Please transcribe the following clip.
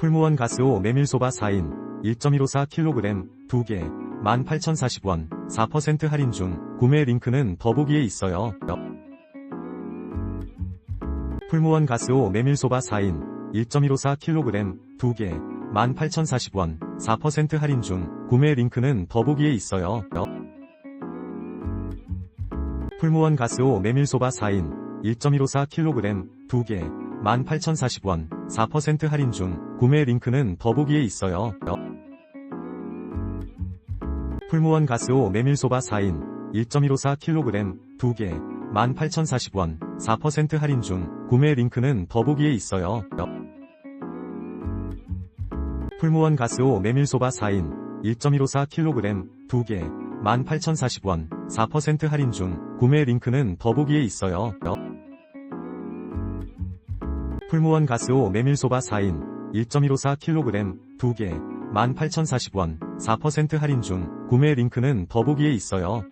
풀무원 가스오 메밀소바 4인 1.154kg 2개 18,040원 4% 할인 중 구매 링크는 더보기에 있어요. 풀무원 가스오 메밀소바 4인 1.154kg 2개 18,040원 4% 할인 중 구매 링크는 더보기에 있어요. 풀무원 가스오 메밀소바 4인 1.154kg 2개 18,040원 4% 할인 중 구매 링크는 더보기에 있어요. 풀무원 가스오 메밀소바 4인 1.154kg 2개 18,040원 4% 할인 중 구매 링크는 더보기에 있어요. 풀무원 가스오 메밀소바 4인 1.154kg 2개 18,040원 4% 할인 중 구매 링크는 더보기에 있어요. 풀무원 가스오 메밀소바 4인 1.154kg 2개 18,040원 4% 할인 중 구매 링크는 더보기에 있어요.